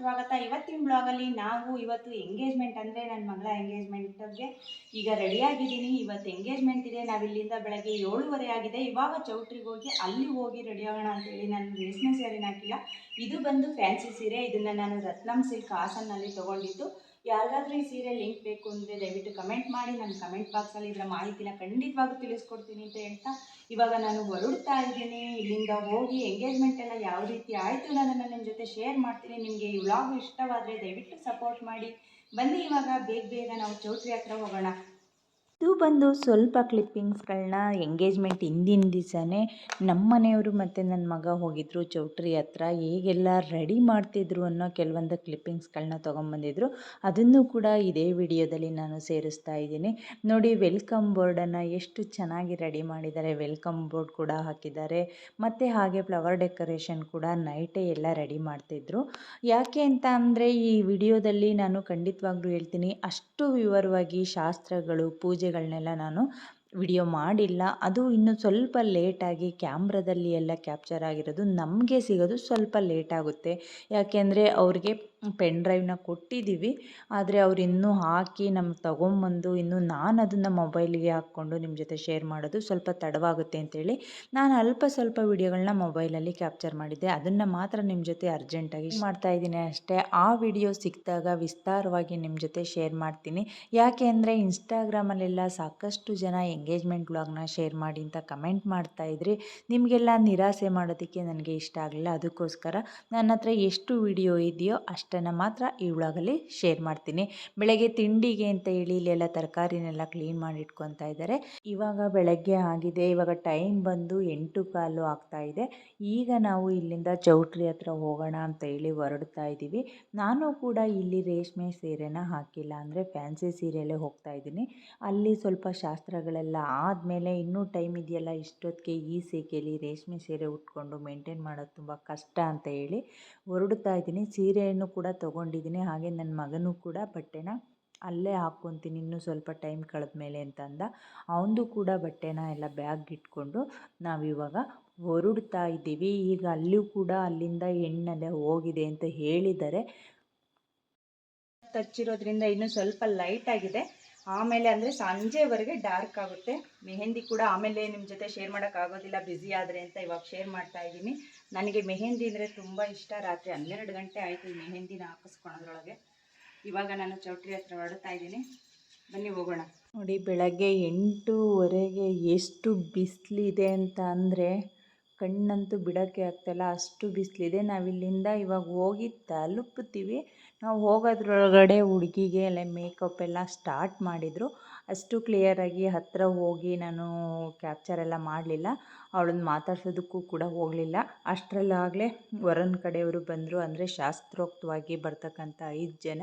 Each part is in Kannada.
ಸ್ವಾಗತ ಇವತ್ತಿನ ಬ್ಲಾಗಲ್ಲಿ ನಾವು ಇವತ್ತು ಎಂಗೇಜ್ಮೆಂಟ್ ಅಂದರೆ ನನ್ನ ಮಗಳ ಎಂಗೇಜ್ಮೆಂಟ್ಗೆ ಈಗ ರೆಡಿಯಾಗಿದ್ದೀನಿ ಇವತ್ತು ಎಂಗೇಜ್ಮೆಂಟ್ ಇದೆ. ನಾವು ಇಲ್ಲಿಂದ ಬೆಳಗ್ಗೆ ಏಳುವರೆ ಆಗಿದೆ. ಇವಾಗ ಚೌಟ್ರಿಗೆ ಹೋಗಿ ಅಲ್ಲಿ ಹೋಗಿ ರೆಡಿ ಆಗೋಣ ಅಂತೇಳಿ ನಾನು ರೇಷ್ಮೆ ಸೀರೆನ ಹಾಕಿಲ್ಲ ಇದು ಬಂದು ಫ್ಯಾನ್ಸಿ ಸೀರೆ. ಇದನ್ನು ನಾನು ರತ್ನಂ ಸಿಲ್ಕ್ ಹಾಸನ್ನಲ್ಲಿ ತೊಗೊಂಡಿದ್ದು. ಯಾರಿಗಾದ್ರೂ ಈ ಸೀರೆ ಲಿಂಕ್ ಬೇಕು ಅಂದರೆ ದಯವಿಟ್ಟು ಕಮೆಂಟ್ ಮಾಡಿ. ನಾನು ಕಮೆಂಟ್ ಬಾಕ್ಸಲ್ಲಿ ಇದರ ಮಾಹಿತಿನ ಖಂಡಿತವಾಗೂ ತಿಳಿಸ್ಕೊಡ್ತೀನಿ ಅಂತ ಹೇಳ್ತಾ, ಇವಾಗ ನಾನು ಹೊರಡ್ತಾ ಇದ್ದೀನಿ. ಇಲ್ಲಿಂದ ಹೋಗಿ ಎಂಗೇಜ್ಮೆಂಟ್ ಎಲ್ಲ ಯಾವ ರೀತಿ ಆಯಿತು ನಾನು ನಿಮ್ಮ ಜೊತೆ ಶೇರ್ ಮಾಡ್ತೀನಿ. ನಿಮಗೆ ಈ ವ್ಲಾಗ್ ಇಷ್ಟವಾದರೆ ದಯವಿಟ್ಟು ಸಪೋರ್ಟ್ ಮಾಡಿ. ಬನ್ನಿ ಇವಾಗ, ಬೇಗ ಬೇಗ ನಾವು ಚೌಟ್ರಿ ಹತ್ರ ಹೋಗೋಣ. ಇದು ಬಂದು ಸ್ವಲ್ಪ ಕ್ಲಿಪ್ಪಿಂಗ್ಸ್ಗಳನ್ನ ಎಂಗೇಜ್ಮೆಂಟ್ ಹಿಂದಿನ ದಿವಸನೇ ನಮ್ಮ ಮನೆಯವರು ಮತ್ತು ನನ್ನ ಮಗ ಹೋಗಿದ್ದರು ಚೌಟ್ರಿ ಹತ್ರ, ಹೇಗೆಲ್ಲ ರೆಡಿ ಮಾಡ್ತಿದ್ರು ಅನ್ನೋ ಕೆಲವೊಂದು ಕ್ಲಿಪ್ಪಿಂಗ್ಸ್ಗಳನ್ನ ತೊಗೊಂಬಂದಿದ್ರು. ಅದನ್ನು ಕೂಡ ಇದೇ ವಿಡಿಯೋದಲ್ಲಿ ನಾನು ಸೇರಿಸ್ತಾ ಇದ್ದೀನಿ. ನೋಡಿ ವೆಲ್ಕಮ್ ಬೋರ್ಡನ್ನು ಎಷ್ಟು ಚೆನ್ನಾಗಿ ರೆಡಿ ಮಾಡಿದ್ದಾರೆ. ವೆಲ್ಕಮ್ ಬೋರ್ಡ್ ಕೂಡ ಹಾಕಿದ್ದಾರೆ. ಮತ್ತು ಹಾಗೆ ಫ್ಲವರ್ ಡೆಕೋರೇಷನ್ ಕೂಡ ನೈಟೇ ಎಲ್ಲ ರೆಡಿ ಮಾಡ್ತಿದ್ರು. ಯಾಕೆ ಅಂತ ಅಂದರೆ ಈ ವಿಡಿಯೋದಲ್ಲಿ ನಾನು ಖಂಡಿತವಾಗ್ಲೂ ಹೇಳ್ತೀನಿ, ಅಷ್ಟು ವಿವರವಾಗಿ ಶಾಸ್ತ್ರಗಳು ಪೂಜೆಗಳನ್ನೆಲ್ಲ ನಾನು ವಿಡಿಯೋ ಮಾಡಿಲ್ಲ. ಅದು ಇನ್ನು ಸ್ವಲ್ಪ ಲೇಟಾಗಿ ಕ್ಯಾಮ್ರದಲ್ಲಿ ಎಲ್ಲ ಕ್ಯಾಪ್ಚರ್ ಆಗಿರೋದು ನಮಗೆ ಸಿಗೋದು ಸ್ವಲ್ಪ ಲೇಟಾಗುತ್ತೆ. ಯಾಕೆಂದರೆ ಅವ್ರಿಗೆ ಪೆನ್ ಡ್ರೈವ್ನ ಕೊಟ್ಟಿದ್ದೀವಿ. ಆದರೆ ಅವ್ರು ಇನ್ನೂ ಹಾಕಿ ನಮ್ಗೆ ತೊಗೊಂಬಂದು ಇನ್ನೂ ನಾನು ಅದನ್ನು ಮೊಬೈಲಿಗೆ ಹಾಕ್ಕೊಂಡು ನಿಮ್ಮ ಜೊತೆ ಶೇರ್ ಮಾಡೋದು ಸ್ವಲ್ಪ ತಡವಾಗುತ್ತೆ ಅಂತೇಳಿ ನಾನು ಅಲ್ಪ ಸ್ವಲ್ಪ ವಿಡಿಯೋಗಳನ್ನ ಮೊಬೈಲಲ್ಲಿ ಕ್ಯಾಪ್ಚರ್ ಮಾಡಿದ್ದೆ. ಅದನ್ನು ಮಾತ್ರ ನಿಮ್ಮ ಜೊತೆ ಅರ್ಜೆಂಟಾಗಿ ಮಾಡ್ತಾ ಇದ್ದೀನಿ ಅಷ್ಟೇ. ಆ ವಿಡಿಯೋ ಸಿಕ್ಕಿದಾಗ ವಿಸ್ತಾರವಾಗಿ ನಿಮ್ಮ ಜೊತೆ ಶೇರ್ ಮಾಡ್ತೀನಿ. ಯಾಕೆ ಅಂದರೆ ಇನ್ಸ್ಟಾಗ್ರಾಮಲ್ಲೆಲ್ಲ ಸಾಕಷ್ಟು ಜನ ಎಂಗೇಜ್ಮೆಂಟ್ನ ಶೇರ್ ಮಾಡಿ ಅಂತ ಕಮೆಂಟ್ ಮಾಡ್ತಾ ಇದ್ರಿ. ನಿಮಗೆಲ್ಲ ನಿರಾಸೆ ಮಾಡೋದಕ್ಕೆ ನನಗೆ ಇಷ್ಟ ಆಗಲಿಲ್ಲ. ಅದಕ್ಕೋಸ್ಕರ ನನ್ನ ಹತ್ರ ಎಷ್ಟು ವಿಡಿಯೋ ಇದೆಯೋ ಅಷ್ಟನ್ನು ಮಾತ್ರ ಈ ವ್ಲಾಗಲ್ಲಿ ಶೇರ್ ಮಾಡ್ತೀನಿ. ಬೆಳಗ್ಗೆ ತಿಂಡಿಗೆ ಅಂತ ಹೇಳಿ ಇಲ್ಲೆಲ್ಲ ತರಕಾರಿನೆಲ್ಲ ಕ್ಲೀನ್ ಮಾಡಿ ಇಟ್ಕೊತಾ ಇದ್ದಾರೆ ಇವಾಗ ಬೆಳಗ್ಗೆ ಆಗಿದೆ. ಇವಾಗ ಟೈಮ್ ಬಂದು ಎಂಟು ಕಾಲು ಆಗ್ತಾ ಇದೆ. ಈಗ ನಾವು ಇಲ್ಲಿಂದ ಚೌಟ್ರಿ ಹತ್ರ ಹೋಗೋಣ ಅಂತ ಹೇಳಿ ಹೊರಡ್ತಾ ಇದ್ದೀವಿ ನಾನು ಕೂಡ ಇಲ್ಲಿ ರೇಷ್ಮೆ ಸೀರೆನ ಹಾಕಿಲ್ಲ ಅಂದರೆ ಫ್ಯಾನ್ಸಿ ಸೀರೆಯಲ್ಲೇ ಹೋಗ್ತಾ ಇದ್ದೀನಿ. ಅಲ್ಲಿ ಸ್ವಲ್ಪ ಶಾಸ್ತ್ರಗಳೆಲ್ಲ ಆದಮೇಲೆ ಇನ್ನೂ ಟೈಮ್ ಇದೆಯಲ್ಲ ಇಷ್ಟೊತ್ತಿಗೆ ಈ ಸೀಕೆಯಲ್ಲಿ ರೇಷ್ಮೆ ಸೀರೆ ಉಟ್ಕೊಂಡು ಮೇಂಟೈನ್ ಮಾಡೋದು ತುಂಬ ಕಷ್ಟ ಅಂತ ಹೇಳಿ ಹೊರಡ್ತಾ ಇದ್ದೀನಿ ಸೀರೆಯನ್ನು ಕೂಡ ತೊಗೊಂಡಿದ್ದೀನಿ. ಹಾಗೆ ನನ್ನ ಮಗನೂ ಕೂಡ ಬಟ್ಟೆನ ಅಲ್ಲೇ ಹಾಕ್ಕೊತೀನಿ. ಇನ್ನೂ ಸ್ವಲ್ಪ ಟೈಮ್ ಕಳೆದ ಮೇಲೆ ಅಂತ ಅಂದ ಅವನದು ಕೂಡ ಬಟ್ಟೆನ ಎಲ್ಲ ಬ್ಯಾಗ್ ಇಟ್ಕೊಂಡು ನಾವಿವಾಗ ಹೊರಡ್ತಾ ಇದ್ದೀವಿ. ಈಗ ಅಲ್ಲಿಯೂ ಕೂಡ ಅಲ್ಲಿಂದ ಹೆಣ್ಣೆಲ್ಲ ಹೋಗಿದೆ ಅಂತ ಹೇಳಿದ್ದಾರೆ ತಚ್ಚಿರೋದ್ರಿಂದ ಇನ್ನೂ ಸ್ವಲ್ಪ ಲೈಟ್ ಆಗಿದೆ. ಆಮೇಲೆ ಅಂದರೆ ಸಂಜೆವರೆಗೆ ಡಾರ್ಕ್ ಆಗುತ್ತೆ. ಮೆಹೆಂದಿ ಕೂಡ ಆಮೇಲೆ ನಿಮ್ಮ ಜೊತೆ ಶೇರ್ ಮಾಡೋಕ್ಕಾಗೋದಿಲ್ಲ ಬ್ಯುಸಿ ಆದರೆ ಅಂತ ಇವಾಗ ಶೇರ್ ಮಾಡ್ತಾ ಇದ್ದೀನಿ. ನನಗೆ ಮೆಹೆಂದಿ ಅಂದರೆ ತುಂಬ ಇಷ್ಟ. ರಾತ್ರಿ ಹನ್ನೆರಡು ಗಂಟೆ ಆಯಿತು ಈ ಮೆಹೆಂದಿನ ಹಾಕಿಸ್ಕೊಳೋದ್ರೊಳಗೆ. ಇವಾಗ ನಾನು ಚೌಟ್ರಿ ಹತ್ರ ಹೊರಡ್ತಾ ಇದ್ದೀನಿ. ಬನ್ನಿ ಹೋಗೋಣ. ನೋಡಿ, ಬೆಳಗ್ಗೆ ಎಂಟೂವರೆಗೆ ಎಷ್ಟು ಬಿಸಿಲಿದೆ ಅಂತ ಅಂದರೆ ಕಣ್ಣಂತೂ ಬಿಡೋಕ್ಕೆ ಆಗ್ತಾಯಿಲ್ಲ ಅಷ್ಟು ಬಿಸಿಲಿದೆ. ನಾವಿಲ್ಲಿಂದ ಇವಾಗ ಹೋಗಿ ತಲುಪ್ತೀವಿ ನಾವು ಹೋಗೋದ್ರೊಳಗಡೆ ಹುಡುಗಿಗೆ ಎಲ್ಲ ಮೇಕಪ್ ಎಲ್ಲ ಸ್ಟಾರ್ಟ್ ಮಾಡಿದರು. ಅಷ್ಟು ಕ್ಲಿಯರಾಗಿ ಹತ್ತಿರ ಹೋಗಿ ನಾನು ಕ್ಯಾಪ್ಚರ್ ಎಲ್ಲ ಮಾಡಲಿಲ್ಲ. ಅವಳನ್ನ ಮಾತಾಡ್ಸೋದಕ್ಕೂ ಕೂಡ ಹೋಗಲಿಲ್ಲ. ಅಷ್ಟರಲ್ಲಾಗಲೇ ವರನ ಕಡೆಯವರು ಬಂದರು. ಅಂದರೆ ಶಾಸ್ತ್ರೋಕ್ತವಾಗಿ ಬರ್ತಕ್ಕಂಥ ಐದು ಜನ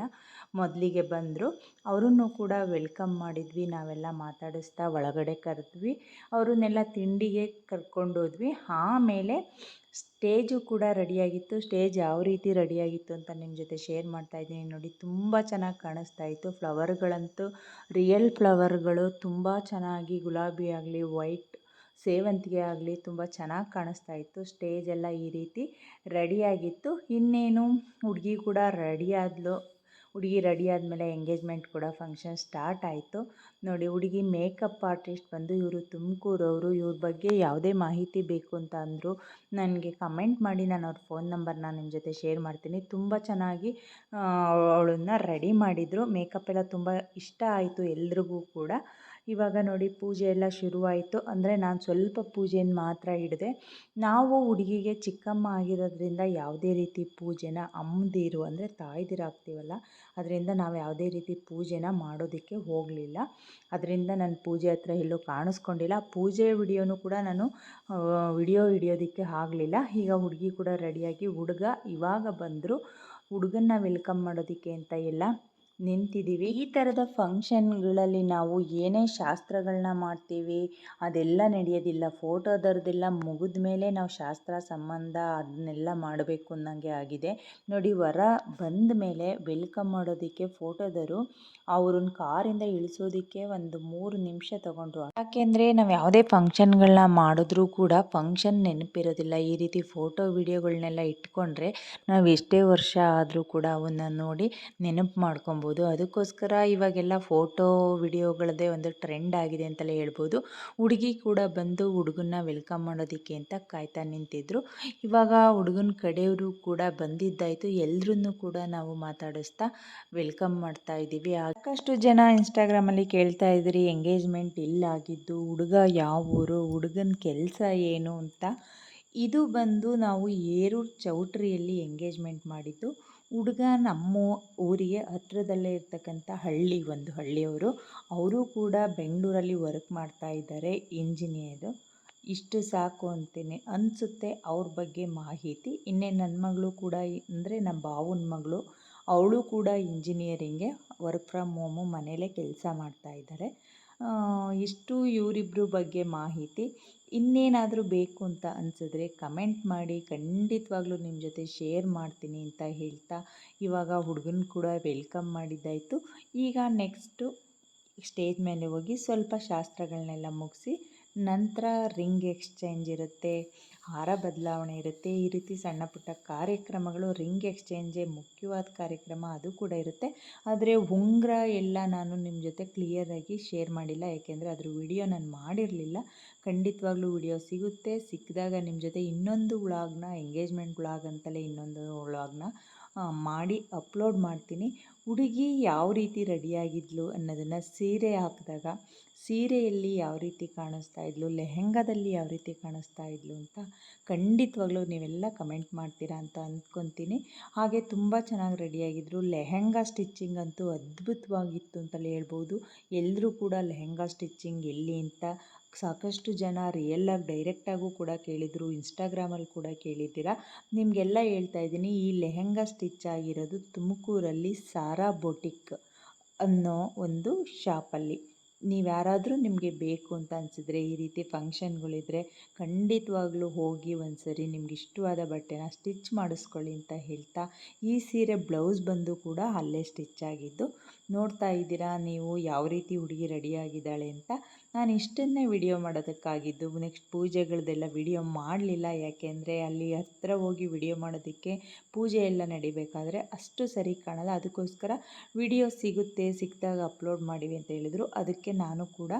ಮೊದಲಿಗೆ ಬಂದರು. ಅವರನ್ನು ಕೂಡ ವೆಲ್ಕಮ್ ಮಾಡಿದ್ವಿ. ನಾವೆಲ್ಲ ಮಾತಾಡಿಸ್ತಾ ಒಳಗಡೆ ಕರೆದ್ವಿ. ಅವರನ್ನೆಲ್ಲ ತಿಂಡಿಗೆ ಕರ್ಕೊಂಡೋದ್ವಿ. ಆಮೇಲೆ ಸ್ಟೇಜು ಕೂಡ ರೆಡಿಯಾಗಿತ್ತು. ಸ್ಟೇಜ್ ಯಾವ ರೀತಿ ರೆಡಿಯಾಗಿತ್ತು ಅಂತ ನಿಮ್ಮ ಜೊತೆ ಶೇರ್ ಮಾಡ್ತಾ ಇದ್ದೀನಿ. ನೋಡಿ, ತುಂಬ ಚೆನ್ನಾಗಿ ಕಾಣಿಸ್ತಾ ಇತ್ತು. ಫ್ಲವರ್ಗಳಂತೂ, ರಿಯಲ್ ಫ್ಲವರ್ಗಳು ತುಂಬ ಚೆನ್ನಾಗಿ, ಗುಲಾಬಿ ಆಗಲಿ, ವೈಟ್ ಸೇವಂತಿಗೆ ಆಗಲಿ ತುಂಬ ಚೆನ್ನಾಗಿ ಕಾಣಿಸ್ತಾ ಇತ್ತು. ಸ್ಟೇಜ್ ಎಲ್ಲ ಈ ರೀತಿ ರೆಡಿಯಾಗಿತ್ತು ಇನ್ನೇನು ಹುಡುಗಿ ಕೂಡ ರೆಡಿ ಆದಳು ಹುಡುಗಿ ರೆಡಿ ಆದಮೇಲೆ ಎಂಗೇಜ್ಮೆಂಟ್ ಕೂಡ ಫಂಕ್ಷನ್ ಸ್ಟಾರ್ಟ್ ಆಯಿತು. ನೋಡಿ ಹುಡುಗಿ ಮೇಕಪ್ ಆರ್ಟಿಸ್ಟ್ ಬಂದು ಇವರು ತುಮಕೂರವರು, ಇವ್ರ ಬಗ್ಗೆ ಯಾವುದೇ ಮಾಹಿತಿ ಬೇಕು ಅಂತ ಅಂದರು ನನಗೆ ಕಮೆಂಟ್ ಮಾಡಿ, ನಾನು ಅವ್ರ ಫೋನ್ ನಂಬರ್ನ ನಿಮ್ಮ ಜೊತೆ ಶೇರ್ ಮಾಡ್ತೀನಿ. ತುಂಬ ಚೆನ್ನಾಗಿ ಅವಳನ್ನ ರೆಡಿ ಮಾಡಿದರು. ಮೇಕಪ್ ಎಲ್ಲ ತುಂಬ ಇಷ್ಟ ಆಯಿತು ಎಲ್ರಿಗೂ ಕೂಡ. ಇವಾಗ ನೋಡಿ ಪೂಜೆ ಎಲ್ಲ ಶುರುವಾಯಿತು. ಅಂದರೆ ನಾನು ಸ್ವಲ್ಪ ಪೂಜೆಯನ್ನು ಮಾತ್ರ ಹಿಡಿದೆ ನಾವು ಹುಡುಗಿಗೆ ಚಿಕ್ಕಮ್ಮ ಆಗಿರೋದ್ರಿಂದ ಯಾವುದೇ ರೀತಿ ಪೂಜೆನ ಅಮ್ಮದಿರು ಅಂದರೆ ತಾಯ್ದಿರು ಆಗ್ತೀವಲ್ಲ, ಅದರಿಂದ ನಾವು ಯಾವುದೇ ರೀತಿ ಪೂಜೆನ ಮಾಡೋದಕ್ಕೆ ಹೋಗಲಿಲ್ಲ. ಅದರಿಂದ ನಾನು ಪೂಜೆ ಹತ್ರ ಎಲ್ಲೂ ಕಾಣಿಸ್ಕೊಂಡಿಲ್ಲ. ಪೂಜೆ ವಿಡಿಯೋನು ಕೂಡ ನಾನು ವಿಡಿಯೋ ಹಿಡಿಯೋದಕ್ಕೆ ಆಗಲಿಲ್ಲ. ಈಗ ಹುಡುಗಿ ಕೂಡ ರೆಡಿಯಾಗಿ ಹುಡುಗ ಇವಾಗ ಬಂದರು, ಹುಡುಗನ್ನ ವೆಲ್ಕಮ್ ಮಾಡೋದಕ್ಕೆ ಅಂತ ಎಲ್ಲ ನಿಂತಿದ್ದೀವಿ. ಈ ಥರದ ಫಂಕ್ಷನ್ಗಳಲ್ಲಿ ನಾವು ಏನೇ ಶಾಸ್ತ್ರಗಳನ್ನ ಮಾಡ್ತೀವಿ, ಅದೆಲ್ಲ ನಡೆಯೋದಿಲ್ಲ. ಫೋಟೋದರದೆಲ್ಲ ಮುಗಿದ ಮೇಲೆ ನಾವು ಶಾಸ್ತ್ರ ಸಂಬಂಧ ಅದನ್ನೆಲ್ಲ ಮಾಡಬೇಕು ಅನ್ನೋಂಗೆ ಆಗಿದೆ. ನೋಡಿ, ವರ ಬಂದ ಮೇಲೆ ವೆಲ್ಕಮ್ ಮಾಡೋದಕ್ಕೆ ಫೋಟೋದರು ಅವ್ರನ್ನ ಕಾರಿಂದ ಇಳಿಸೋದಕ್ಕೆ ಒಂದು ಮೂರು ನಿಮಿಷ ತಗೊಂಡ್ರು. ಯಾಕೆಂದರೆ ನಾವು ಯಾವುದೇ ಫಂಕ್ಷನ್ಗಳನ್ನ ಮಾಡಿದ್ರೂ ಕೂಡ ಫಂಕ್ಷನ್ ನೆನಪಿರೋದಿಲ್ಲ. ಈ ರೀತಿ ಫೋಟೋ ವಿಡಿಯೋಗಳನ್ನೆಲ್ಲ ಇಟ್ಕೊಂಡ್ರೆ ನಾವು ಎಷ್ಟೇ ವರ್ಷ ಆದರೂ ಕೂಡ ಅವನ್ನ ನೋಡಿ ನೆನಪು ಮಾಡ್ಕೊಬೋದು. ಅದಕ್ಕೋಸ್ಕರ ಇವಾಗೆಲ್ಲ ಫೋಟೋ, ವಿಡಿಯೋಗಳದ್ದೇ ಒಂದು ಟ್ರೆಂಡ್ ಆಗಿದೆ ಅಂತಲೇ ಹೇಳ್ಬೋದು. ಹುಡುಗಿ ಕೂಡ ಬಂದು ಹುಡುಗನ್ನ ವೆಲ್ಕಮ್ ಮಾಡೋದಕ್ಕೆ ಅಂತ ಕಾಯ್ತಾ ನಿಂತಿದ್ರು. ಇವಾಗ ಹುಡುಗನ ಕಡೆಯವರು ಕೂಡ ಬಂದಿದ್ದಾಯಿತು. ಎಲ್ಲರನ್ನು ಕೂಡ ನಾವು ಮಾತಾಡಿಸ್ತಾ ವೆಲ್ಕಮ್ ಮಾಡ್ತಾ ಇದ್ದೀವಿ. ಸಾಕಷ್ಟು ಜನ ಇನ್ಸ್ಟಾಗ್ರಾಮಲ್ಲಿ ಕೇಳ್ತಾ ಇದ್ರಿ, ಎಂಗೇಜ್ಮೆಂಟ್ ಇಲ್ಲಾಗಿದ್ದು ಹುಡುಗ ಯಾವ ಊರು, ಹುಡುಗನ ಕೆಲಸ ಏನು? ಅಂತ. ಇದು ಬಂದು ನಾವು ಏರೂರು ಚೌಟ್ರಿಯಲ್ಲಿ ಎಂಗೇಜ್ಮೆಂಟ್ ಮಾಡಿದ್ದು. ಹುಡುಗ ನಮ್ಮ ಊರಿಗೆ ಹತ್ರದಲ್ಲೇ ಇರತಕ್ಕಂಥ ಹಳ್ಳಿ, ಒಂದು ಹಳ್ಳಿಯವರು. ಅವರು ಕೂಡ ಬೆಂಗಳೂರಲ್ಲಿ ವರ್ಕ್ ಮಾಡ್ತಾ ಇದ್ದಾರೆ ಇಂಜಿನಿಯರು ಇಷ್ಟು ಸಾಕು ಅಂತೇನೆ. ಅನಿಸುತ್ತೆ ಅವ್ರ ಬಗ್ಗೆ ಮಾಹಿತಿ. ಇನ್ನೇ ನನ್ನ ಮಗಳು ಕೂಡ ಅಂದರೆ ನಮ್ಮ ಭಾವನ ಮಗಳು, ಅವಳು ಕೂಡ ಇಂಜಿನಿಯರಿಂಗೆ ವರ್ಕ್ ಫ್ರಮ್ ಹೋಮು ಮನೆಯಲ್ಲೇ ಕೆಲಸ ಮಾಡ್ತಾ ಇದ್ದಾರೆ. ಇಷ್ಟು ಇವರಿಬ್ರ ಬಗ್ಗೆ ಮಾಹಿತಿ, ಇನ್ನೇನಾದರೂ ಬೇಕು ಅಂತ ಅನಿಸಿದ್ರೆ ಕಮೆಂಟ್ ಮಾಡಿ, ಖಂಡಿತವಾಗ್ಲೂ ನಿಮ್ಮ ಜೊತೆ ಶೇರ್ ಮಾಡ್ತೀನಿ ಅಂತ ಹೇಳ್ತಾ ಇವಾಗ ಹುಡುಗನ ಕೂಡ ವೆಲ್ಕಮ್ ಮಾಡಿದ್ದಾಯಿತು. ಈಗ ನೆಕ್ಸ್ಟು ಸ್ಟೇಜ್ ಮೇಲೆ ಹೋಗಿ ಸ್ವಲ್ಪ ಶಾಸ್ತ್ರಗಳನ್ನೆಲ್ಲ ಮುಗಿಸಿ ನಂತರ ರಿಂಗ್ ಎಕ್ಸ್ಚೇಂಜ್ ಇರುತ್ತೆ, ಹಾರ ಬದಲಾವಣೆ ಇರುತ್ತೆ, ಈ ರೀತಿ ಸಣ್ಣ ಪುಟ್ಟ ಕಾರ್ಯಕ್ರಮಗಳು ರಿಂಗ್ ಎಕ್ಸ್ಚೇಂಜೇ ಮುಖ್ಯವಾದ ಕಾರ್ಯಕ್ರಮ ಅದು ಕೂಡ ಇರುತ್ತೆ. ಆದರೆ ಉಂಗುರ ಎಲ್ಲ ನಾನು ನಿಮ್ಮ ಜೊತೆ ಕ್ಲಿಯರಾಗಿ ಶೇರ್ ಮಾಡಿಲ್ಲ, ಯಾಕೆಂದರೆ ಅದ್ರ ವಿಡಿಯೋ ನಾನು ಮಾಡಿರಲಿಲ್ಲ. ಖಂಡಿತವಾಗ್ಲೂ ವಿಡಿಯೋ ಸಿಗುತ್ತೆ, ಸಿಕ್ಕಿದಾಗ ನಿಮ್ಮ ಜೊತೆ ಇನ್ನೊಂದು ವ್ಲಾಗ್ನ ಎಂಗೇಜ್ಮೆಂಟ್ ವ್ಲಾಗ್ ಅಂತಲೇ ಇನ್ನೊಂದು ವ್ಲಾಗ್ನ ಮಾಡಿ ಅಪ್ಲೋಡ್ ಮಾಡ್ತೀನಿ. ಹುಡುಗಿ ಯಾವ ರೀತಿ ರೆಡಿಯಾಗಿದ್ಲು ಅನ್ನೋದನ್ನು ಸೀರೆ ಹಾಕಿದಾಗ ಸೀರೆಯಲ್ಲಿ ಯಾವ ರೀತಿ ಕಾಣಿಸ್ತಾ ಇದ್ಲು, ಲೆಹೆಂಗಾದಲ್ಲಿ ಯಾವ ರೀತಿ ಕಾಣಿಸ್ತಾ ಇದ್ಲು ಅಂತ ಖಂಡಿತವಾಗ್ಲೂ ನೀವೆಲ್ಲ ಕಮೆಂಟ್ ಮಾಡ್ತೀರಾ ಅಂತ ಅಂದ್ಕೊತೀನಿ. ಹಾಗೆ ತುಂಬ ಚೆನ್ನಾಗಿ ರೆಡಿಯಾಗಿದ್ದರು ಲೆಹೆಂಗಾ ಸ್ಟಿಚ್ಚಿಂಗ್ ಅಂತೂ ಅದ್ಭುತವಾಗಿತ್ತು ಅಂತಲೇ ಹೇಳ್ಬೋದು. ಎಲ್ಲರೂ ಕೂಡ ಲೆಹೆಂಗಾ ಸ್ಟಿಚ್ಚಿಂಗ್ ಎಲ್ಲಿ ಅಂತ ಸಾಕಷ್ಟು ಜನ ರಿಯಲ್ಲಾಗಿ ಡೈರೆಕ್ಟಾಗೂ ಕೂಡ ಕೇಳಿದರು ಇನ್ಸ್ಟಾಗ್ರಾಮಲ್ಲಿ ಕೂಡ ಕೇಳಿದ್ದೀರಾ. ನಿಮಗೆಲ್ಲ ಹೇಳ್ತಾ ಇದ್ದೀನಿ, ಈ ಲೆಹೆಂಗಾ ಸ್ಟಿಚ್ ಆಗಿರೋದು ತುಮಕೂರಲ್ಲಿ ಸಾರಾ ಬೊಟಿಕ್ ಅನ್ನೋ ಒಂದು ಶಾಪಲ್ಲಿ. ನೀವು ಯಾರಾದರೂ ನಿಮಗೆ ಬೇಕು ಅಂತ ಅನಿಸಿದ್ರೆ, ಈ ರೀತಿ ಫಂಕ್ಷನ್ಗಳಿದ್ರೆ ಖಂಡಿತವಾಗ್ಲೂ ಹೋಗಿ ಒಂದು ಸರಿ ನಿಮ್ಗೆ ಇಷ್ಟವಾದ ಬಟ್ಟೆನ ಸ್ಟಿಚ್ ಮಾಡಿಸ್ಕೊಳ್ಳಿ ಅಂತ ಹೇಳ್ತಾ, ಈ ಸೀರೆ ಬ್ಲೌಸ್ ಬಂದು ಕೂಡ ಅಲ್ಲೇ ಸ್ಟಿಚ್ ಆಗಿದ್ದು ನೋಡ್ತಾ ಇದ್ದೀರಾ? ನೀವು ಯಾವ ರೀತಿ ಹುಡುಗಿ ರೆಡಿಯಾಗಿದ್ದಾಳೆ ಅಂತ ನಾನು ಇಷ್ಟನ್ನೇ ವಿಡಿಯೋ ಮಾಡೋದಕ್ಕಾಗಿದ್ದು ನೆಕ್ಸ್ಟ್ ಪೂಜೆಗಳದೆಲ್ಲ ವಿಡಿಯೋ ಮಾಡಲಿಲ್ಲ. ಯಾಕೆಂದರೆ ಅಲ್ಲಿ ಹತ್ತಿರ ಹೋಗಿ ವಿಡಿಯೋ ಮಾಡೋದಕ್ಕೆ ಪೂಜೆ ಎಲ್ಲ ನಡಿಬೇಕಾದ್ರೆ ಅಷ್ಟು ಸರಿ ಕಾಣಲ್ಲ. ಅದಕ್ಕೋಸ್ಕರ ವಿಡಿಯೋ ಸಿಗುತ್ತೆ, ಸಿಕ್ಕಿದಾಗ ಅಪ್ಲೋಡ್ ಮಾಡಿವಿ ಅಂತ ಹೇಳಿದರು. ಅದಕ್ಕೆ ನಾನು ಕೂಡ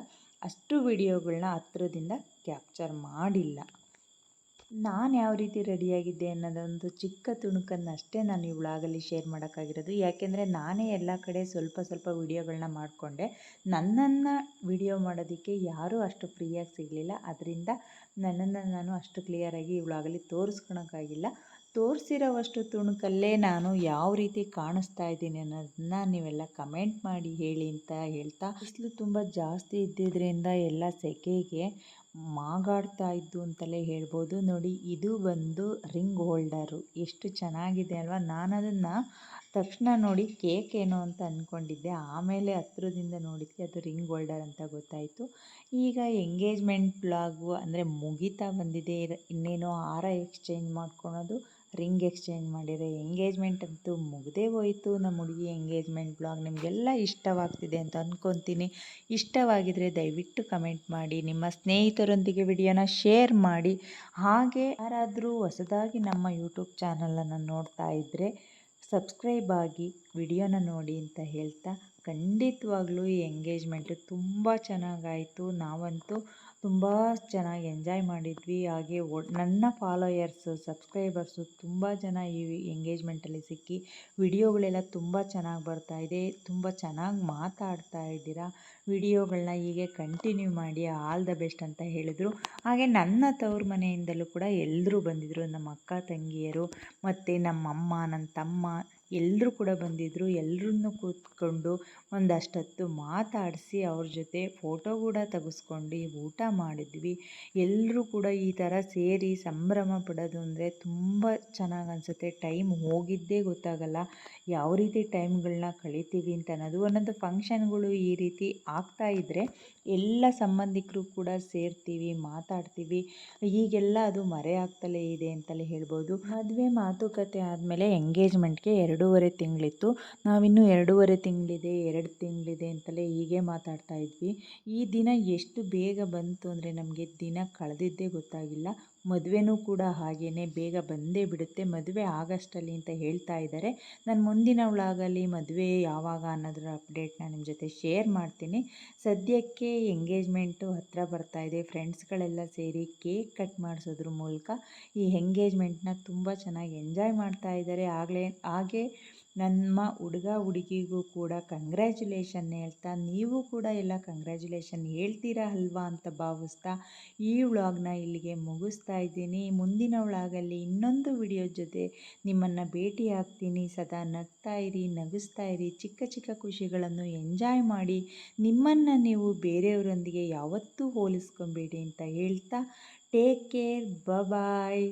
ಅಷ್ಟು ವಿಡಿಯೋಗಳನ್ನ ಹತ್ರದಿಂದ ಕ್ಯಾಪ್ಚರ್ ಮಾಡಿಲ್ಲ. ನಾನು ಯಾವ ರೀತಿ ರೆಡಿಯಾಗಿದ್ದೆ ಅನ್ನೋದೊಂದು ಚಿಕ್ಕ ತುಣುಕನ್ನಷ್ಟೇ ನಾನು ಈ ವ್ಲಾಗಲ್ಲಿ ಶೇರ್ ಮಾಡೋಕ್ಕಾಗಿರೋದು. ಯಾಕೆಂದರೆ ನಾನೇ ಎಲ್ಲ ಕಡೆ ಸ್ವಲ್ಪ ಸ್ವಲ್ಪ ವಿಡಿಯೋಗಳನ್ನ ಮಾಡಿಕೊಂಡೆ. ನನ್ನನ್ನು ವಿಡಿಯೋ ಮಾಡೋದಕ್ಕೆ ಯಾರೂ ಅಷ್ಟು ಫ್ರೀಯಾಗಿ ಸಿಗಲಿಲ್ಲ. ಅದರಿಂದ ನನ್ನನ್ನು ನಾನು ಅಷ್ಟು ಕ್ಲಿಯರಾಗಿ ಈ ವ್ಲಾಗಲ್ಲಿ ತೋರಿಸ್ಕೊಳಕ್ಕಾಗಿಲ್ಲ ತೋರಿಸಿರೋವಷ್ಟು ತುಣುಕಲ್ಲೇ ನಾನು ಯಾವ ರೀತಿ ಕಾಣಿಸ್ತಾ ಇದ್ದೀನಿ ಅನ್ನೋದನ್ನ ನೀವೆಲ್ಲ ಕಮೆಂಟ್ ಮಾಡಿ ಹೇಳಿ ಅಂತ ಹೇಳ್ತಾ. ಬಿಸಿಲು ತುಂಬ ಜಾಸ್ತಿ ಇದ್ದಿದ್ದರಿಂದ ಎಲ್ಲ ಸೆಕೆಗೆ ಮಾಗಾಡ್ತಾ ಇದ್ದು ಅಂತಲೇ ಹೇಳ್ಬೋದು. ನೋಡಿ, ಇದು ಬಂದು ರಿಂಗ್ ಹೋಲ್ಡರು. ಎಷ್ಟು ಚೆನ್ನಾಗಿದೆ ಅಲ್ವಾ? ನಾನು ಅದನ್ನು ತಕ್ಷಣ ನೋಡಿ ಕೇಕ್ ಏನೋ ಅಂತ ಅಂದ್ಕೊಂಡಿದ್ದೆ ಆಮೇಲೆ ಹತ್ರದಿಂದ ನೋಡಿದ್ದೆ ಅದು ರಿಂಗ್ ಹೋಲ್ಡರ್ ಅಂತ ಗೊತ್ತಾಯಿತು. ಈಗ ಎಂಗೇಜ್ಮೆಂಟ್ ಬ್ಲಾಗು ಅಂದರೆ ಮುಗಿತಾ ಬಂದಿದೆ. ಇನ್ನೇನೋ ಹಾರ ಎಕ್ಸ್ಚೇಂಜ್ ಮಾಡ್ಕೊಳೋದು. ರಿಂಗ್ ಎಕ್ಸ್ಚೇಂಜ್ ಮಾಡಿದರೆ ಎಂಗೇಜ್ಮೆಂಟ್ ಅಂತೂ ಮುಗಿದೇ ಹೋಯಿತು. ನಮ್ಮ ಹುಡುಗಿ ಎಂಗೇಜ್ಮೆಂಟ್ ಬ್ಲಾಗ್ ನಿಮಗೆಲ್ಲ ಇಷ್ಟವಾಗ್ತಿದೆ ಅಂತ ಅಂದ್ಕೊತೀನಿ ಇಷ್ಟವಾಗಿದ್ದರೆ ದಯವಿಟ್ಟು ಕಮೆಂಟ್ ಮಾಡಿ, ನಿಮ್ಮ ಸ್ನೇಹಿತರೊಂದಿಗೆ ವಿಡಿಯೋನ ಶೇರ್ ಮಾಡಿ. ಹಾಗೆ ಯಾರಾದರೂ ಹೊಸದಾಗಿ ನಮ್ಮ ಯೂಟ್ಯೂಬ್ ಚಾನಲನ್ನು ನೋಡ್ತಾ ಇದ್ದರೆ ಸಬ್ಸ್ಕ್ರೈಬ್ ಆಗಿ ವಿಡಿಯೋನ ನೋಡಿ ಅಂತ ಹೇಳ್ತಾ ಖಂಡಿತವಾಗ್ಲೂ ಈ ಎಂಗೇಜ್ಮೆಂಟು ತುಂಬ ಚೆನ್ನಾಗಾಯಿತು. ನಾವಂತೂ ತುಂಬ ಚೆನ್ನಾಗಿ ಎಂಜಾಯ್ ಮಾಡಿದ್ವಿ. ಹಾಗೆ ಒ, ನನ್ನ ಫಾಲೋಯರ್ಸು ಸಬ್ಸ್ಕ್ರೈಬರ್ಸು ತುಂಬ ಜನ ಈ ಎಂಗೇಜ್ಮೆಂಟಲ್ಲಿ ಸಿಕ್ಕಿ, ವಿಡಿಯೋಗಳೆಲ್ಲ ತುಂಬ ಚೆನ್ನಾಗಿ ಬರ್ತಾ ಇದೆ. ತುಂಬ ಚೆನ್ನಾಗಿ ಮಾತಾಡ್ತಾ ಇದ್ದೀರಾ. ವಿಡಿಯೋಗಳನ್ನ ಹೀಗೆ ಕಂಟಿನ್ಯೂ ಮಾಡಿ ಆಲ್ ದ ಬೆಸ್ಟ್ ಅಂತ ಹೇಳಿದರು. ಹಾಗೆ ನನ್ನ ತವ್ರ ಮನೆಯಿಂದಲೂ ಕೂಡ ಎಲ್ಲರೂ ಬಂದಿದ್ದರು ನಮ್ಮ ಅಕ್ಕ ತಂಗಿಯರು, ಮತ್ತು ನಮ್ಮಮ್ಮ, ನನ್ನ ತಮ್ಮ ಎಲ್ಲರೂ ಕೂಡ ಬಂದಿದ್ದರು ಎಲ್ಲರನ್ನೂ ಕೂತ್ಕೊಂಡು ಒಂದಷ್ಟೊತ್ತು ಮಾತಾಡಿಸಿ ಅವ್ರ ಜೊತೆ ಫೋಟೋ ಕೂಡ ತೆಗೆಸ್ಕೊಂಡು ಊಟ ಮಾಡಿದ್ವಿ. ಎಲ್ಲರೂ ಕೂಡ ಈ ಥರ ಸೇರಿ ಸಂಭ್ರಮ ಪಡೋದು ಅಂದರೆ ತುಂಬ ಚೆನ್ನಾಗಿ ಅನಿಸುತ್ತೆ. ಟೈಮ್ ಹೋಗಿದ್ದೇ ಗೊತ್ತಾಗಲ್ಲ. ಯಾವ ರೀತಿ ಟೈಮ್ಗಳನ್ನ ಕಳಿತೀವಿ ಅಂತ ಅನ್ನೋದು ಒಂದೊಂದು ಫಂಕ್ಷನ್ಗಳು ಈ ರೀತಿ ಆಗ್ತಾ ಇದ್ದರೆ ಎಲ್ಲ ಸಂಬಂಧಿಕರು ಕೂಡ ಸೇರ್ತೀವಿ, ಮಾತಾಡ್ತೀವಿ. ಈಗೆಲ್ಲ ಅದು ಮರೆಯಾಗ್ತಲೇ ಇದೆ ಅಂತಲೇ ಹೇಳ್ಬೋದು. ಮದುವೆ ಮಾತುಕತೆ ಆದಮೇಲೆ ಎಂಗೇಜ್ಮೆಂಟ್ಗೆ ಎರಡೂವರೆ ತಿಂಗಳಿತ್ತು. ನಾವಿನ್ನೂ ಎರಡೂವರೆ ತಿಂಗಳಿದೆ, ಎರಡು ತಿಂಗಳಿದೆ ಅಂತಲೇ ಹೀಗೆ ಮಾತಾಡ್ತಾ ಇದ್ವಿ. ಈ ದಿನ ಎಷ್ಟು ಬೇಗ ಬಂತು ಅಂದರೆ ನಮಗೆ ದಿನ ಕಳೆದಿದ್ದೇ ಗೊತ್ತಾಗಿಲ್ಲ. ಮದುವೆನೂ ಕೂಡ ಹಾಗೇ ಬೇಗ ಬಂದೇ ಬಿಡುತ್ತೆ. ಮದುವೆ ಆಗಸ್ಟಲ್ಲಿ ಅಂತ ಹೇಳ್ತಾ ಇದ್ದಾರೆ. ನಾನು ಮುಂದಿನ ಮದುವೆ ಯಾವಾಗ ಅನ್ನೋದ್ರ ಅಪ್ಡೇಟ್ನ ನಿಮ್ಮ ಜೊತೆ ಶೇರ್ ಮಾಡ್ತೀನಿ. ಸದ್ಯಕ್ಕೆ ಎಂಗೇಜ್ಮೆಂಟು ಹತ್ತಿರ ಬರ್ತಾ ಇದೆ. ಫ್ರೆಂಡ್ಸ್ಗಳೆಲ್ಲ ಸೇರಿ ಕೇಕ್ ಕಟ್ ಮಾಡಿಸೋದ್ರ ಮೂಲಕ ಈ ಎಂಗೇಜ್ಮೆಂಟ್ನ ತುಂಬ ಚೆನ್ನಾಗಿ ಎಂಜಾಯ್ ಮಾಡ್ತಾ ಇದ್ದಾರೆ. ಆಗಲೇ, ಹಾಗೆ ನಮ್ಮ ಹುಡುಗ ಹುಡುಗಿಗೂ ಕೂಡ ಕಂಗ್ರ್ಯಾಚುಲೇಷನ್ ಹೇಳ್ತಾ, ನೀವು ಕೂಡ ಎಲ್ಲ ಕಂಗ್ರ್ಯಾಚುಲೇಷನ್ ಹೇಳ್ತೀರಾ ಅಲ್ವಾ ಅಂತ ಭಾವಿಸ್ತಾ, ಈ ವ್ಲಾಗ್ನ ಇಲ್ಲಿಗೆ ಮುಗಿಸ್ತಾ ಇದ್ದೀನಿ. ಮುಂದಿನ ವ್ಲಾಗಲ್ಲಿ ಇನ್ನೊಂದು ವಿಡಿಯೋ ಜೊತೆ ನಿಮ್ಮನ್ನು ಭೇಟಿ ಆಗ್ತೀನಿ. ಸದಾ ನಗ್ತಾ ಇರಿ, ನಗಿಸ್ತಾ ಇರಿ, ಚಿಕ್ಕ ಚಿಕ್ಕ ಖುಷಿಗಳನ್ನು ಎಂಜಾಯ್ ಮಾಡಿ, ನಿಮ್ಮನ್ನು ನೀವು ಬೇರೆಯವರೊಂದಿಗೆ ಯಾವತ್ತೂ ಹೋಲಿಸ್ಕೊಬೇಡಿ ಅಂತ ಹೇಳ್ತಾ ಟೇಕ್ ಕೇರ್ ಬಾಯ್